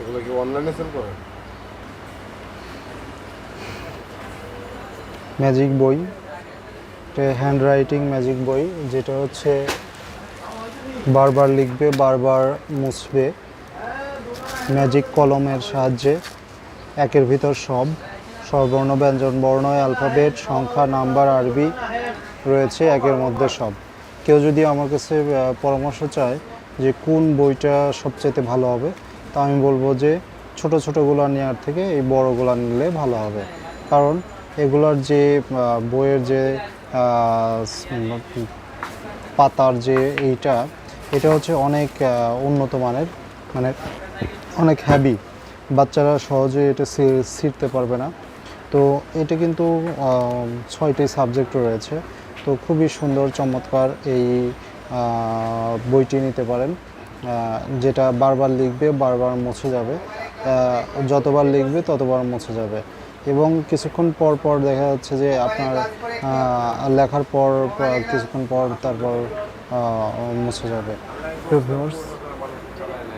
এগুলো কি অনলাইনে সেল করেন ম্যাজিক বই হ্যান্ড রাইটিং ম্যাজিক বই, যেটা হচ্ছে বারবার লিখবে, বারবার মুছবে। ম্যাজিক কলমের সাহায্যে একের ভিতর সব। স্বরবর্ণ, ব্যঞ্জন, বর্ণ অ্যালফাবেট সংখ্যা, নাম্বার, আরবি রয়েছে একের মধ্যে সব। কেউ যদি আমার কাছে পরামর্শ চায় যে কোন বইটা সবচেয়ে ভালো হবে তা আমি বলব যে ছোট ছোটোগুলো নেওয়ার থেকে এই বড়গুলো নিলে ভালো হবে। কারণ এগুলার যে বইয়ের যে পাতার যে এইটা, এটা হচ্ছে অনেক উন্নত মানের মানে অনেক হ্যাভি বাচ্চারা সহজে এটা ছিঁড়তে পারবে না। তো এটা কিন্তু ছয়টি সাবজেক্ট রয়েছে। তো খুবই সুন্দর, চমৎকার এই বইটি নিতে পারেন। যেটা বারবার লিখবে, বারবার মুছে যাবে। যতবার লিখবে, ততবার মুছে যাবে। এবং কিছুক্ষণ পর পর দেখা যাচ্ছে যে আপনার লেখার পর, কিছুক্ষণ পর তারপর মুছে যাবে।